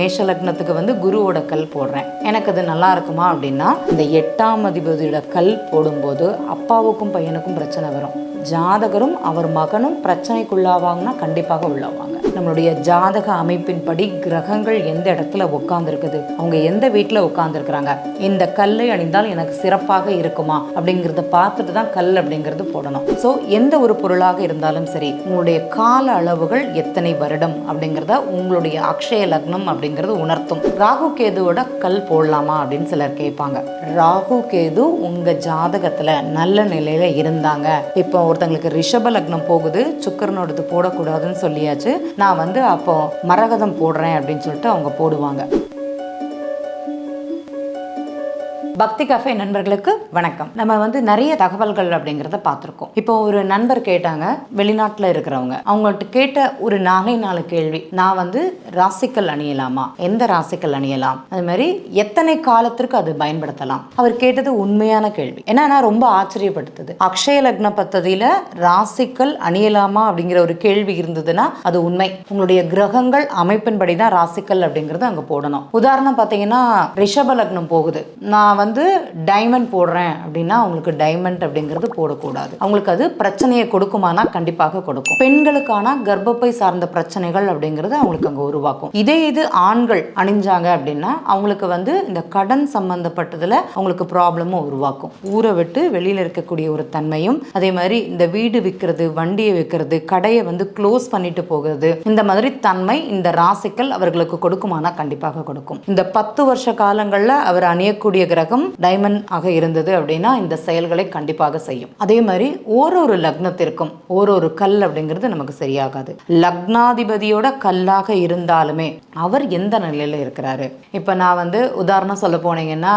மேஷ லக்னத்துக்கு வந்து குருவோட கல் போடுறேன். எனக்கு அது நல்லா இருக்குமா அப்படின்னா இந்த எட்டாம் அதிபதியோட கல் போடும்போது அப்பாவுக்கும் பையனுக்கும் பிரச்சனை வரும். ஜாதகரும் அவர் மகனும் பிரச்சனைக்குள்ளாவாங்கன்னா கண்டிப்பாக உள்ளாவாங்க. நம்மளுடைய ஜாதக அமைப்பின்படி கிரகங்கள் எந்த இடத்துல உட்காந்துருக்குது அவங்க எந்த வீட்டில் உட்காந்துருக்குறாங்க இந்த கல்லை அணிந்தால் எனக்கு சிறப்பாக இருக்குமா? அப்படிங்கிறத பார்த்துட்டு தான் கல் அப்படிங்கிறது போடணும். ஸோ எந்த ஒரு பொருளாக இருந்தாலும் சரி உங்களுடைய கால அளவுகள் எத்தனை வருடம் அப்படிங்கிறத உங்களுடைய அக்ஷய லக்னம் அப்படிங்கிறது உணர்த்தும். ராகு கேதுவோட கல் போடலாமா அப்படின்னு சிலர் கேட்பாங்க. ராகு கேது உங்க ஜாதகத்துல நல்ல நிலையில இருந்தாங்க. இப்போ ஒருத்தங்களுக்கு ரிஷப லக்னம் போகுது சுக்கரனோடது போடக்கூடாதுன்னு சொல்லியாச்சு. நான் நான் வந்து அப்போ மரகதம் போடுறேன் அப்படின்னு சொல்லிட்டு அவங்க போடுவாங்க. பக்தி கஃபே நண்பர்களுக்கு வணக்கம். நம்ம வந்து நிறைய தகவல்கள் அப்படிங்கிறத பார்த்துருக்கோம். இப்போ ஒரு நண்பர் கேட்டாங்க வெளிநாட்டில் இருக்கிறவங்க. அவங்கள்ட்ட கேட்ட ஒரு நாலே நாலு கேள்வி. நான் வந்து ராசிக்கல் அணியலாமா? எந்த ராசிக்கல் அணியலாம்? அது மாதிரி எத்தனை காலத்திற்கு அது பயன்படுத்தலாம்? அவர் கேட்டது உண்மையான கேள்வி. ஏன்னா நான் ரொம்ப ஆச்சரியப்படுத்துது. அக்ஷய லக்ன பத்ததியில ராசிக்கல் அணியலாமா அப்படிங்கிற ஒரு கேள்வி இருந்ததுன்னா அது உண்மை. உங்களுடைய கிரகங்கள் அமைப்பின்படி தான் ராசிக்கல் அப்படிங்கிறது அங்கே போடணும். உதாரணம் பார்த்தீங்கன்னா ரிஷப லக்னம் போகுது. நான் வந்து வந்து டைமண்ட் போடுறேன் அப்படின்னா அவங்களுக்கு டைமண்ட் அப்படிங்கிறது போடக்கூடாது. அவங்களுக்கு அது பிரச்சனையை கொடுக்குமானா கண்டிப்பாக கொடுக்கும். பெண்களுக்கான கர்ப்பப்பை சார்ந்த பிரச்சனைகள் அப்படிங்கிறது அவங்களுக்கு அங்கே உருவாக்கும். இதே இது ஆண்கள் அணிஞ்சாங்க அப்படின்னா அவங்களுக்கு வந்து இந்த கடன் சம்பந்தப்பட்டதுல அவங்களுக்கு ப்ராப்ளமும் உருவாக்கும். ஊரை விட்டு வெளியில் இருக்கக்கூடிய ஒரு தன்மையும் அதே மாதிரி இந்த வீடு விற்கிறது வண்டியை விற்கிறது கடையை வந்து க்ளோஸ் பண்ணிட்டு போகிறது இந்த மாதிரி தன்மை இந்த ராசிக்கல் அவர்களுக்கு கொடுக்குமானா கண்டிப்பாக கொடுக்கும். இந்த பத்து வருஷ காலங்களில் அவர் அணியக்கூடிய கிரகம் டைமண்ட் ஆக இருந்தது அப்படின்னா இந்த செயல்களை கண்டிப்பாக செய்யும். அதே மாதிரி ஓரொரு லக்னத்திற்கும் ஓரொரு கல் அப்படிங்கிறது நமக்கு சரியாகாது. லக்னாதிபதியோட கல்லாக இருந்தாலுமே அவர் எந்த நிலையில இருக்கிறாரு? இப்போ நான் வந்து உதாரணம் சொல்ல போனீங்கன்னா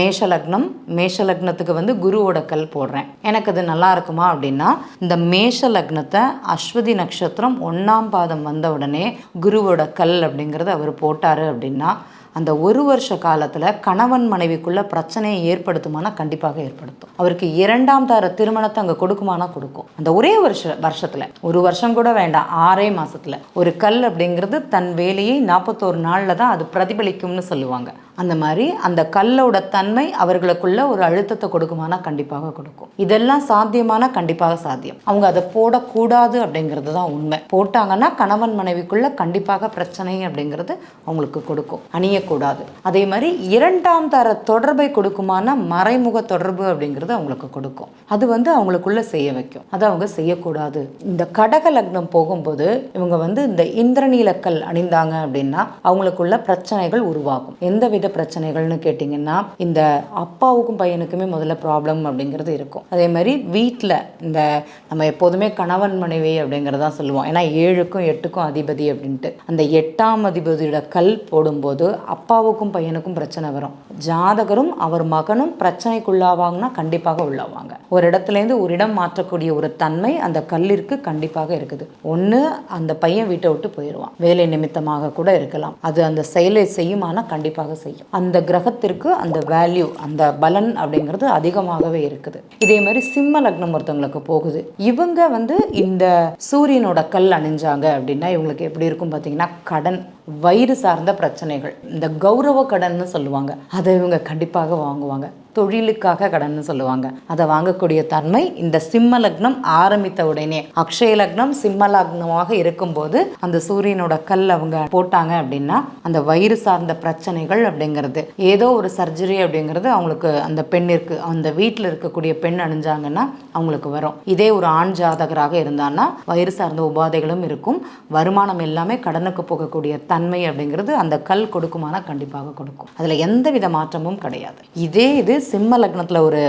மேஷ லக்னம் மேஷ லக்னத்துக்கு வந்து குருவோட கல் போடுறேன். எனக்கு அது நல்லா இருக்குமா அப்படின்னா இந்த மேஷ லக்னத்தை அஸ்வதி நட்சத்திரம் ஒன்றாம் பாதம் வந்த உடனே குருவோட கல் அப்படிங்கிறது அவர் போட்டாரு அப்படின்னா அந்த ஒரு வருஷ காலத்தில் கணவன் மனைவிக்குள்ள பிரச்சனையை ஏற்படுத்துமானா கண்டிப்பாக ஏற்படுத்தும். அவருக்கு இரண்டாம் தர திருமணத்தை அங்கே கொடுக்குமானா கொடுக்கும். அந்த ஒரே வருஷ வருஷத்தில். ஒரு வருஷம் கூட வேண்டாம் ஆறே மாதத்தில் ஒரு கல் அப்படிங்கிறது தன் வேலையை நாற்பத்தோரு நாளில் தான் அது பிரதிபலிக்கும்னு சொல்லுவாங்க. அந்த மாதிரி அந்த கல்லோட தன்மை அவர்களுக்குள்ள ஒரு அழுத்தத்தை கொடுக்குமானா கண்டிப்பாக கொடுக்கும். இதெல்லாம் சாத்தியமான கண்டிப்பாக சாத்தியம். அவங்க அதை போடக்கூடாது அப்படிங்கிறது தான் உண்மை. போட்டாங்கன்னா கணவன் மனைவிக்குள்ள கண்டிப்பாக பிரச்சனை அப்படிங்கிறது அவங்களுக்கு கொடுக்கும். அணியக்கூடாது. அதே மாதிரி இரண்டாம் தர தொடர்பை கொடுக்குமான மறைமுக தொடர்பு அப்படிங்கிறது அவங்களுக்கு கொடுக்கும். அது வந்து அவங்களுக்குள்ள செய்ய வைக்கும். அதை அவங்க செய்யக்கூடாது. இந்த கடக லக்னம் போகும்போது இவங்க வந்து இந்த இந்திரநீலக்கல் அணிந்தாங்க அப்படின்னா அவங்களுக்குள்ள பிரச்சனைகள் உருவாகும். எந்த வித பிரச்சனைகள்னு கேட்டிங்கன்னா இந்த அப்பாவுக்கும் பையனுக்குமே முதல்ல ப்ராப்ளம் அப்படிங்கிறது இருக்கும். அதே மாதிரி வீட்டில் இந்த நம்ம எப்போதுமே கணவன் மனைவி அப்படிங்கிறதான் சொல்லுவோம். ஏன்னா ஏழுக்கும் எட்டுக்கும் அதிபதி அப்படின்ட்டு. அந்த எட்டாம் அதிபதியோட கல் போடும்போது அப்பாவுக்கும் பையனுக்கும் பிரச்சனை வரும். ஜாதகரும் அவர் மகனும் பிரச்சனைக்குள்ளாவாங்கன்னா கண்டிப்பாக உள்ளாவாங்க. ஒரு இடத்துலேருந்து ஒரு இடம் மாற்றக்கூடிய ஒரு தன்மை அந்த கல்லிற்கு கண்டிப்பாக இருக்குது. ஒன்று அந்த பையன் வீட்டை விட்டு போயிடுவான் வேலை நிமித்தமாக கூட இருக்கலாம். அது அந்த செயலை செய்யுமானா கண்டிப்பாக செய்யும். அந்த கிரகத்திற்கு அந்த வேல்யூ அந்த பலன் அப்படிங்கிறது அதிகமாகவே இருக்குது. இதே மாதிரி சிம்ம லக்னம் ஒருத்தவங்களுக்கு போகுது. இவங்க வந்து இந்த சூரியனோட கல் அணிஞ்சாங்க அப்படின்னா இவங்களுக்கு எப்படி இருக்கும் பார்த்தீங்கன்னா கடன் வயிறு சார்ந்த பிரச்சனைகள். இந்த கௌரவ கடன்னு சொல்லுவாங்க. அதை இவங்க கண்டிப்பாக வாங்குவாங்க. தொழிலுக்காக கடன்னு சொல்லுவாங்க. அதை வாங்கக்கூடிய தன்மை இந்த சிம்ம லக்னம் ஆரம்பித்த உடனே அக்ஷய லக்னம் சிம்ம லக்னமாக இருக்கும்போது அந்த சூரியனோட கல் அவங்க போட்டாங்க அப்படின்னா அந்த வயிறு சார்ந்த பிரச்சனைகள் அப்படிங்கிறது ஏதோ ஒரு சர்ஜரி அப்படிங்கிறது அவங்களுக்கு அந்த பெண்ணிற்கு அந்த வீட்டில் இருக்கக்கூடிய பெண் அணிஞ்சாங்கன்னா அவங்களுக்கு வரும். இதே ஒரு ஆண் ஜாதகராக இருந்தான்னா வயிறு சார்ந்த உபாதைகளும் இருக்கும். வருமானம் எல்லாமே கடனுக்கு போகக்கூடிய தன்மை அப்படிங்கிறது அந்த கல் கொடுக்குமானா கண்டிப்பாக கொடுக்கும். அதில் எந்த வித மாற்றமும் கிடையாது. இதே இது சிம்ம லக்னத்தில் ஒரு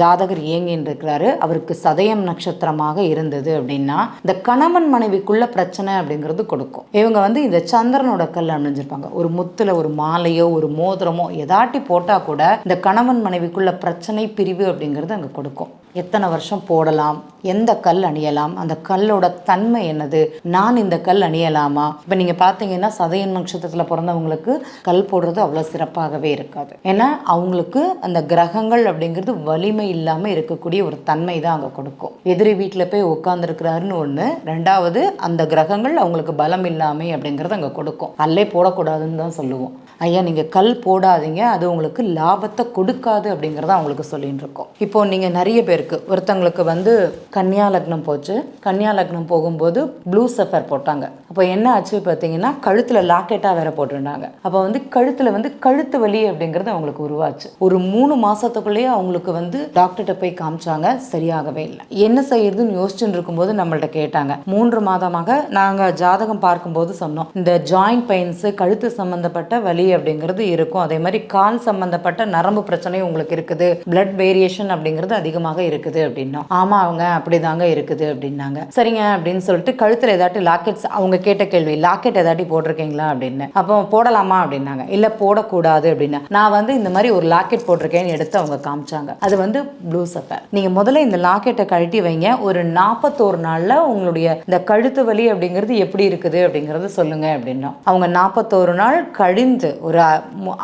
ஜாதகர் இயங்கின்னு இருக்கிறாரு. அவருக்கு சதயம் நட்சத்திரமாக இருந்தது அப்படின்னா இந்த கணவன் மனைவிக்குள்ள பிரச்சனை அப்படிங்கிறது கொடுக்கும். இவங்க வந்து இந்த சந்திரனோட கல் அணிஞ்சிருப்பாங்க. ஒரு முத்துல ஒரு மாலையோ ஒரு மோதிரமோ எதாட்டி போட்டால் கூட இந்த கணவன் மனைவிக்குள்ள பிரச்சனை பிரிவு அப்படிங்கிறது அங்கே கொடுக்கும். எத்தனை வருஷம் போடலாம்? எந்த கல் அணியலாம்? அந்த கல்லோட தன்மை என்னது? நான் இந்த கல் அணியலாமா? இப்போ நீங்கள் பார்த்தீங்கன்னா சதயன் நட்சத்திரத்தில் பிறந்தவங்களுக்கு கல் போடுறது அவ்வளோ சிறப்பாகவே இருக்காது. ஏன்னா அவங்களுக்கு அந்த கிரகங்கள் அப்படிங்கிறது வலிமை இல்லாமல் இருக்கக்கூடிய ஒரு தன்மை தான் அங்கே கொடுக்கும். எதிரி வீட்டில் போய் உட்காந்துருக்கிறாருன்னு ஒன்று ரெண்டாவது அந்த கிரகங்கள் அவங்களுக்கு பலம் இல்லாமல் அப்படிங்கிறது அங்கே கொடுக்கும். கல்லே போடக்கூடாதுன்னு தான் சொல்லுவோம். ஐயா நீங்கள் கல் போடாதீங்க. அது உங்களுக்கு லாபத்தை கொடுக்காது அப்படிங்கிறத அவங்களுக்கு சொல்லிட்டு இருக்கோம். இப்போ நீங்கள் நிறைய பேருக்கு ஒருத்தங்களுக்கு வந்து கன்னியா லக்னம் போச்சு. கன்னியா லக்னம் போகும்போது ப்ளூ சஃபர் போட்டாங்க. அப்போ என்ன ஆச்சு பார்த்தீங்கன்னா கழுத்தில் லாக்கெட்டாக வேற போட்டிருந்தாங்க. அப்போ வந்து கழுத்தில் வந்து கழுத்து வலி அப்படிங்கிறது அவங்களுக்கு உருவாச்சு. ஒரு மூணு மாசத்துக்குள்ளேயே அவங்களுக்கு வந்து டாக்டர்கிட்ட போய் காமிச்சாங்க. சரியாகவே இல்லை. என்ன செய்யறதுன்னு யோசிச்சுட்டு இருக்கும்போது நம்மள்ட்ட கேட்டாங்க. மூன்று மாதமாக நாங்கள் ஜாதகம் பார்க்கும்போது சொன்னோம். இந்த ஜாயிண்ட் பெயின்ஸு கழுத்து சம்பந்தப்பட்ட வலி அப்படிங்கிறது இருக்கும். அதே மாதிரி கால் சம்பந்தப்பட்ட நரம்பு பிரச்சனை உங்களுக்கு இருக்குது. பிளட் வேரியேஷன் அப்படிங்கிறது அதிகமாக இருக்குது அப்படின்னா ஆமா அவங்க அப்படிதாங்க இருக்குது அப்படின்னாங்க. சரிங்க அப்படின்னு சொல்லிட்டு கழுத்துல ஏதாட்டி லாக்கெட்ஸ் அவங்க கேட்ட கேள்வி லாக்கெட் ஏதாட்டி போட்டிருக்கீங்களா அப்படின்னு. அப்போ போடலாமா அப்படின்னாங்க. இல்ல போடக்கூடாது அப்படின்னா. நான் வந்து இந்த மாதிரி ஒரு லாக்கெட் போட்டிருக்கேன்னு எடுத்து அவங்க காமிச்சாங்க. அது வந்து ப்ளூ சஃபர் நீங்க முதல்ல இந்த லாக்கெட்டை கழட்டி வைங்க. ஒரு நாற்பத்தோரு நாள்ல உங்களுடைய இந்த கழுத்து வலி அப்படிங்கிறது எப்படி இருக்குது அப்படிங்கறத சொல்லுங்க அப்படின்னா அவங்க நாற்பத்தோரு நாள் கழிந்து ஒரு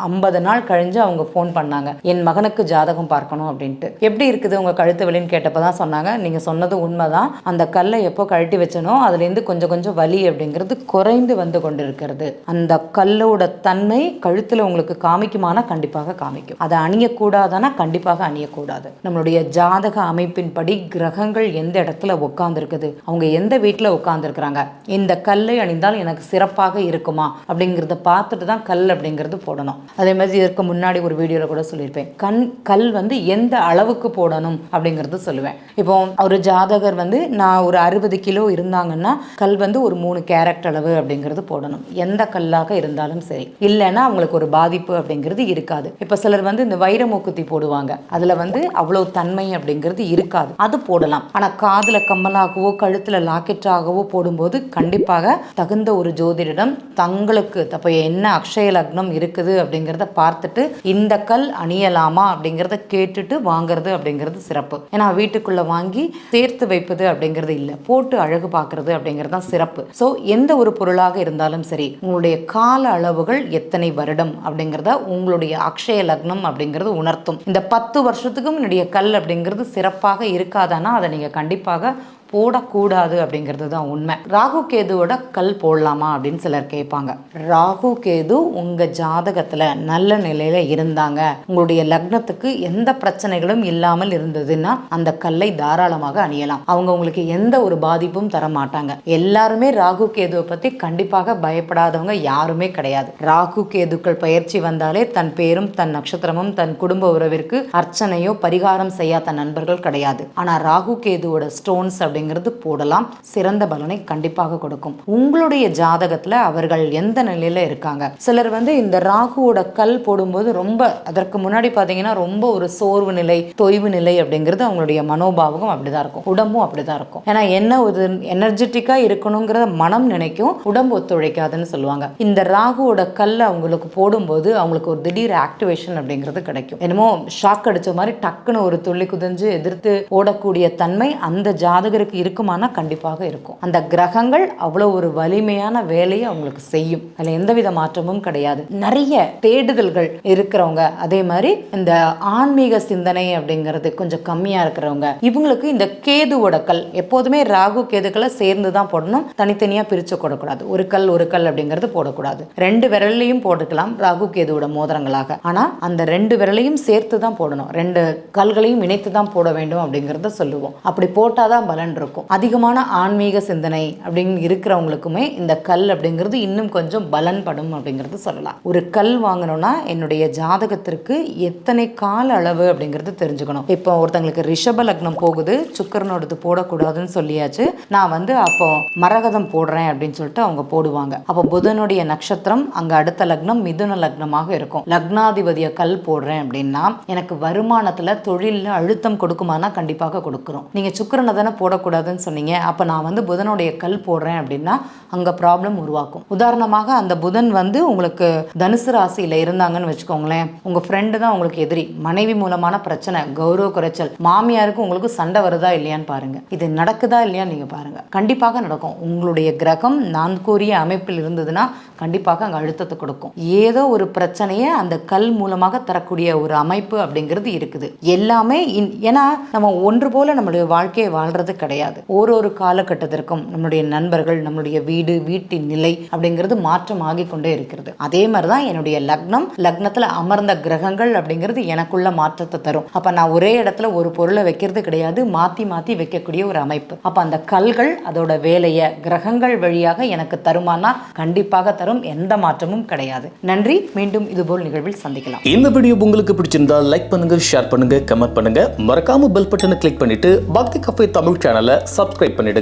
ஐம்பது நாள் கழிஞ்சு அவங்க ஃபோன் பண்ணாங்க. என் மகனுக்கு ஜாதகம் பார்க்கணும் அப்படின்ட்டு. எப்படி இருக்குது உங்க கழுத்து கழுத்து வலின்னு கேட்டப்ப தான் சொன்னாங்க. நீங்க சொன்னது உண்மை தான் அந்த கல்லை எப்போ கழட்டி வச்சனோ அதுலேருந்து கொஞ்சம் கொஞ்சம் வலி அப்படிங்கிறது குறைந்து வந்து கொண்டிருக்கிறது. அந்த கல்லோட தன்மை கழுத்தில் உங்களுக்கு காமிக்குமானா கண்டிப்பாக காமிக்கும். அதை அணியக்கூடாதானா கண்டிப்பாக அணியக்கூடாது. நம்மளுடைய ஜாதக அமைப்பின்படி கிரகங்கள் எந்த இடத்துல உட்காந்துருக்குது அவங்க எந்த வீட்டில் உட்காந்துருக்குறாங்க இந்த கல்லை அணிந்தால் எனக்கு சிறப்பாக இருக்குமா? அப்படிங்கிறத பார்த்துட்டு தான் கல் அப்படிங்கிறது போடணும். அதே மாதிரி இதற்கு முன்னாடி ஒரு வீடியோவில் கூட சொல்லியிருப்பேன். கண் கல் வந்து எந்த அளவுக்கு போடணும்? அப்படிங்கிறது சொல்லுவேன். இப்போ ஒரு ஜாதகர் வந்து நான் ஒரு அறுபது கிலோ இருந்தாங்கன்னா கல் வந்து ஒரு மூணு கேரட் அளவு அப்படிங்கிறது போடணும். எந்த கல்லாக இருந்தாலும் சரி. இல்லைன்னா அவங்களுக்கு ஒரு பாதிப்பு அப்படிங்கிறது இருக்காது. இப்போ சிலர் வந்து இந்த வைரமூக்குத்தி போடுவாங்க. அதில் வந்து அவ்வளோ தன்மை அப்படிங்கிறது இருக்காது. அது போடலாம். ஆனால் காதில் கம்மலாகவோ கழுத்தில் லாக்கெட்டாகவோ போடும்போது கண்டிப்பாக தகுந்த ஒரு ஜோதிடரிடம் தங்களுக்கு அப்போ என்ன அக்ஷய லக்னம் இருக்குது அப்படிங்கிறத பார்த்துட்டு இந்த கல் அணியலாமா அப்படிங்கிறத கேட்டுட்டு வாங்குறது அப்படிங்கிறது சிறப்பு. ஏன்னா வீட்டுக்குள்ளே வாங்கி சேர்த்து வைப்பது அப்படிங்கிறது இல்லை. போட்டு அழகு பார்க்கறது அப்படிங்கிறது தான் சிறப்பு. ஸோ எந்த ஒரு பொருளாக இருந்தாலும் சரி உங்களுடைய கால அளவுகள் எத்தனை வருடம் அப்படிங்கிறத உங்களுடைய அக்ஷய லக்னம் அப்படிங்கிறது உணர்த்தும். இந்த பத்து வருஷத்துக்கும் என்னுடைய கல் அப்படிங்கிறது சிறப்பாக இருக்காதானா அதை நீங்கள் கண்டிப்பாக போடக்கூடாது அப்படிங்கிறது தான் உண்மை. ராகு கேதுவோட கல் போடலாமா அப்படின்னு சிலர் கேட்பாங்க. ராகு கேது உங்கள் ஜாதகத்தில் நல்ல நிலையில் இருந்தாங்க. உங்களுடைய லக்னத்துக்கு எந்த பிரச்சனைகளும் இல்லாமல் இருந்ததுன்னா அந்த கல்லை தாராளமாக அணியலாம். அவங்க உங்களுக்கு எந்த ஒரு பாதிப்பும் தர மாட்டாங்க எல்லாருமே ராகு கேதுவை பற்றி கண்டிப்பாக பயப்படாதவங்க யாருமே கிடையாது. ராகு கேதுக்கள் பயிற்சி வந்தாலே தன் பேரும் தன் நட்சத்திரமும் தன் குடும்ப உறவிற்கு அர்ச்சனையோ பரிகாரம் செய்யாத நண்பர்கள் கிடையாது. ஆனால் ராகு கேதுவோட ஸ்டோன்ஸ் அப்படிங்கிறது போடலாம். சிறந்த பலனை கண்டிப்பாக கொடுக்கும். உங்களுடைய ஜாதகத்தில் அவர்கள் எந்த நிலையில் இருக்காங்க? சிலர் வந்து இந்த ராகுவோட கல் போடும்போது ரொம்ப அதற்கு முன்னாடி பார்த்தீங்கன்னா ரொம்ப ஒரு சோர்வு நிலை தொய்வு நிலை அப்படிங்கிறது அவங்களுடைய மனோபாவகம் அப்படிதான் இருக்கும். உடம்பும் அப்படிதான் இருக்கும். ஏன்னா என்ன ஒரு எனர்ஜெட்டிக்காக இருக்கணுங்கிறத மனம் நினைக்கும் உடம்பு ஒத்துழைக்காதுன்னு சொல்லுவாங்க. இந்த ராகுவோட கல் அவங்களுக்கு போடும்போது அவங்களுக்கு ஒரு திடீர் ஆக்டிவேஷன் அப்படிங்கிறது கிடைக்கும். என்னமோ ஷாக் அடிச்ச மாதிரி டக்குன்னு ஒரு துள்ளி குதிஞ்சு எதிர்த்து ஓடக்கூடிய தன்மை அந்த ஜாதகர் ஜாதகருக்கு இருக்குமானா கண்டிப்பாக இருக்கும். அந்த கிரகங்கள் அவ்வளோ ஒரு வலிமையான வேலையை அவங்களுக்கு செய்யும். அதில் எந்தவித மாற்றமும் கிடையாது. நிறைய தேடுதல்கள் இருக்கிறவங்க அதே மாதிரி இந்த ஆன்மீக சிந்தனை அப்படிங்கிறது கொஞ்சம் கம்மியாக இருக்கிறவங்க இவங்களுக்கு இந்த கேது உடக்கல் எப்போதுமே ராகு கேதுக்களை சேர்ந்து தான் போடணும். தனித்தனியாக பிரித்து போடக்கூடாது. ஒரு கல் ஒரு கல் அப்படிங்கிறது போடக்கூடாது. ரெண்டு விரல்லையும் போட்டுக்கலாம் ராகு கேதுவோட மோதிரங்களாக. ஆனால் அந்த ரெண்டு விரலையும் சேர்த்து தான் போடணும். ரெண்டு கல்களையும் இணைத்து தான் போட வேண்டும் அப்படிங்கிறத சொல்லுவோம். அப்படி போட்டால் தான் பலன் இருக்கும். அதிகமான ஆன்மீக சிந்தனை அப்படின்னு இருக்கிறவங்களுக்குமே இந்த கல் அப்படிங்கிறது இன்னும் கொஞ்சம் பலன் படும் அப்படிங்கிறது சொல்லலாம். ஒரு கல் வாங்கணும்னா என்னுடைய ஜாதகத்திற்கு எத்தனை கால அளவு அப்படிங்கிறது தெரிஞ்சுக்கணும். இப்போ ஒருத்தங்களுக்கு ரிஷப லக்னம் போகுது சுக்கரனோடது போடக்கூடாதுன்னு சொல்லியாச்சு. நான் வந்து அப்போ மரகதம் போடுறேன் அப்படின்னு சொல்லிட்டு அவங்க போடுவாங்க. அப்போ புதனுடைய நட்சத்திரம் அங்கே அடுத்த லக்னம் மிதுன லக்னமாக இருக்கும். லக்னாதிபதிய கல் போடுறேன் அப்படின்னா எனக்கு வருமானத்தில் தொழிலில் அழுத்தம் கொடுக்குமானா கண்டிப்பாக கொடுக்குறோம். நீங்கள் சுக்கரனை தானே போடக்கூடாது போடக்கூடாதுன்னு சொன்னீங்க. அப்போ நான் வந்து புதனுடைய கல் போடுறேன் அப்படின்னா அங்கே ப்ராப்ளம் உருவாக்கும். உதாரணமாக அந்த புதன் வந்து உங்களுக்கு தனுசு ராசியில் இருந்தாங்கன்னு வச்சுக்கோங்களேன். உங்கள் ஃப்ரெண்டு தான் உங்களுக்கு எதிரி. மனைவி மூலமான பிரச்சனை கௌரவ குறைச்சல் மாமியாருக்கு உங்களுக்கு சண்டை வருதா இல்லையான்னு பாருங்க. இது நடக்குதா இல்லையான்னு நீங்கள் பாருங்க. கண்டிப்பாக நடக்கும். உங்களுடைய கிரகம் நான் கூறிய அமைப்பில் இருந்ததுன்னா கண்டிப்பாக அங்கே அழுத்தத்தை கொடுக்கும். ஏதோ ஒரு பிரச்சனையை அந்த கல் மூலமாக தரக்கூடிய ஒரு அமைப்பு அப்படிங்கிறது இருக்குது. எல்லாமே இன்- ஏன்னா நம்ம ஒன்று போல நம்மளுடைய வாழ்க்கையை வாழ்றது கிடையாது. ஒரு ஒரு காலகட்டத்திற்கும் நம்மளுடைய நண்பர்கள் நம்மளுடைய வீடு வீட்டின் நிலை அப்படிங்கிறது மாற்றம் ஆகிக்கொண்டே இருக்கிறது. அதே மாதிரி தான் என்னுடைய லக்னம் லக்னத்தில் அமர்ந்த கிரகங்கள் அப்படிங்கிறது எனக்குள்ள மாற்றத்தை தரும். அப்போ நான் ஒரே இடத்துல ஒரு பொருளை வைக்கிறது கிடையாது மாற்றி மாற்றி வைக்கக்கூடிய ஒரு அமைப்பு. அப்போ அந்த கல்கள் அதோட வேலையை கிரகங்கள் வழியாக எனக்கு தருமானா கண்டிப்பாக தரும் எந்த மாற்றமும் கிடையாது. நன்றி மீண்டும் இதுபோல் நிகழ்வில் சந்திக்கலாம். இந்த வீடியோ உங்களுக்கு பிடிச்சிருந்தா லைக் பண்ணுங்க ஷேர் பண்ணுங்க கமெண்ட் பண்ணுங்க. மறக்காம பெல் பட்டனை கிளிக் பண்ணிட்டு பக்தி கஃபே தமிழ் சேனலை சப்ஸ்கிரைப் பண்ணிடுங்க.